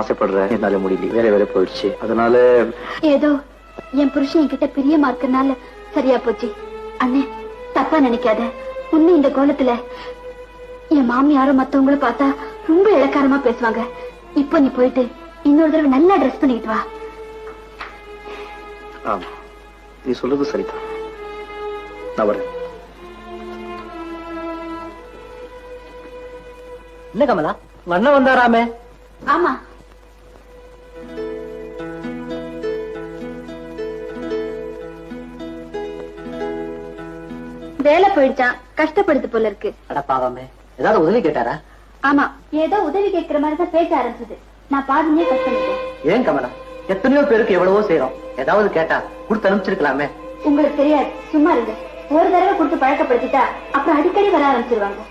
ஆசைப்படுறேன். என்னால முடியல. வேற வேற போயிடுச்சு. அதனால ஏதோ என் புருஷன் என்கிட்ட பிரியமா இருக்கறனால சரியா போச்சு. அண்ணே தப்பா நினைக்காத. உன்னை இந்த கோலத்துல. என் மாமியாரும் மத்தவங்களும் பார்த்தா ரொம்ப இளக்காரமா பேசுவாங்க. இப்போ நீ போயிட்டு இன்னொரு தடவை நல்லா ட்ரெஸ் பண்ணிட்டு வா. ஆமா. நீ சொல்றது சரிதான். நான் வரேன். என்ன கமலா அண்ணன் வந்தாராமே? ஆமா. வேலை போயிடுச்சான் கஷ்டப்படுது போல இருக்கு. அட பாவமே. ஏதாவது உதவி கேட்டாரா? ஆமா ஏதோ உதவி கேட்கிற மாதிரி தான் பேச ஆரம்பிச்சது. நான் பாதினே கஷ்டப்பட்டேன். ஏன் கமலா? எத்தனையோ பேருக்கு எவ்வளவோ செய்யறோம் ஏதாவது கேட்டா கொடுத்து அனுப்பிச்சிருக்கலாமே. உங்களுக்கு தெரியாது சும்மா இருங்க. ஒரு தடவை கொடுத்து பழக்கப்படுத்திட்டா அப்புறம் அடிக்கடி வர ஆரம்பிச்சிருவாங்க.